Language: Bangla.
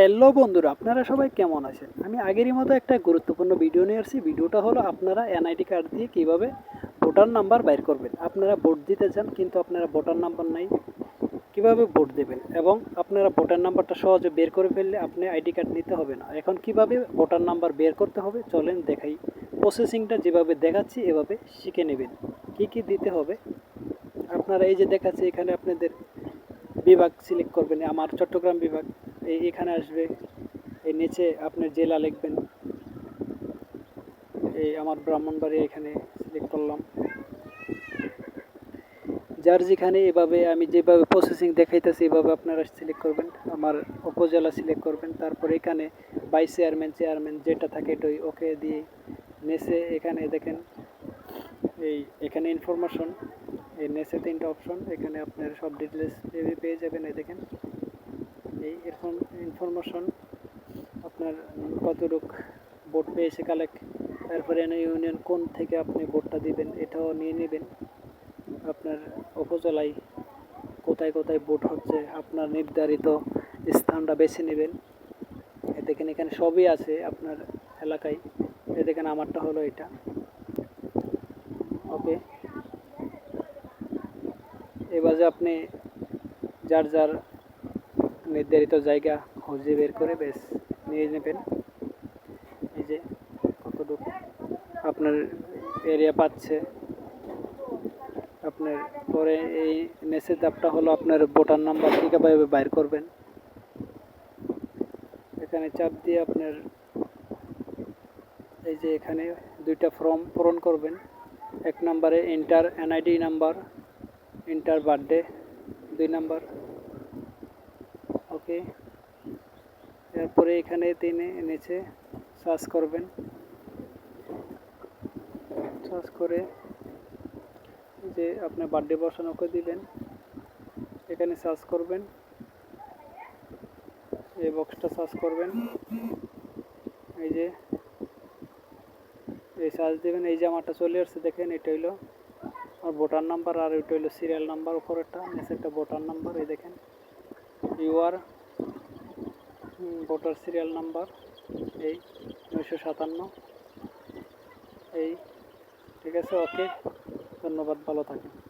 হ্যালো বন্ধুরা, আপনারা সবাই কেমন আছেন? আমি আগেরই মতো একটা গুরুত্বপূর্ণ ভিডিও নিয়ে আসছি। ভিডিওটা হলো আপনারা এনআইডি কার্ড দিয়ে কীভাবে ভোটার নাম্বার বাইর করবেন। আপনারা ভোট দিতে চান, কিন্তু আপনারা ভোটার নাম্বার নাই, কীভাবে ভোট দেবেন? এবং আপনারা ভোটার নাম্বারটা সহজে বের করে ফেললে আপনি আইডি কার্ড নিতে হবে না। এখন কীভাবে ভোটার নাম্বার বের করতে হবে, চলেন দেখাই। প্রসেসিংটা যেভাবে দেখাচ্ছি, এভাবে শিখে নেবেন। কি কি দিতে হবে? আপনারা এই যে দেখাচ্ছি, এখানে আপনাদের বিভাগ সিলেক্ট করবেন, আমার চট্টগ্রাম বিভাগ। এই এখানে আসবে। এই নিচে আপনার জেলা লিখবেন। এই আমার ব্রাহ্মণবাড়ি এখানে সিলেক্ট করলাম। যার যেখানে এভাবে আমি যেভাবে প্রসেসিং দেখাইতেছি, এভাবে আপনারা সিলেক্ট করবেন। আমার উপজেলা সিলেক্ট করবেন। তারপর এখানে ভাইস চেয়ারম্যান চেয়ারম্যান যেটা থাকে এটাই ওকে দিয়ে নেসে এখানে দেখেন, এই এখানে ইনফরমেশন এই নেসে তিনটা অপশন এখানে আপনার সব ডিটেলস পেয়ে যাবেন, এই দেখেন। এই এরকম ইনফরমেশন আপনার কতটুক ভোট পেয়েছে কালেক্ট তারপরে ইউনিয়ন কোন থেকে আপনি ভোটটা দিবেন, এটাও নিয়ে নেবেন। আপনার উপজেলায় কোথায় কোথায় ভোট হচ্ছে, আপনার নির্ধারিত স্থানটা বেছে নেবেন। দেখেন এখানে সবই আছে আপনার এলাকায়। এ দেখেন আমারটা হলো এটা। ওকে। এবারে আপনি যার যার নির্ধারিত জায়গা খুঁজে বের করে বেশ নিয়ে নেবেন। এই যে কতটুকু আপনার এরিয়া পাচ্ছে। আপনার পরে এই মেসেজ অ্যাপটা হলো আপনার ভোটার নাম্বার কীভাবে বাইর করবেন। এখানে চাপ দিয়ে আপনার এই যে এখানে দুইটা ফর্ম পূরণ করবেন। এক নম্বরে enter NID number enter birthday দুই নাম্বার ওকে এরপরে এখানে তিনি নিচে সার্চ করবেন। সার্চ করে যে আপনি বার্থডে বসানো করে দিবেন, এখানে সার্চ করবেন। এই বক্সটা সার্চ করবেন। এই যে, এই সার্চ দেবেন, এই আমারটা চলে আসছে, দেখেন এটা হইল আর ভোটার নাম্বার আর এটা হইল সিরিয়াল নাম্বার উপরেরটা, নিচেরটা ভোটার নাম্বার এই দেখেন। ইউআর ভোটার সিরিয়াল নাম্বার এই নয়শো সাতান্ন। এই। ঠিক আছে ওকে। ধন্যবাদ ভালো থাকেন।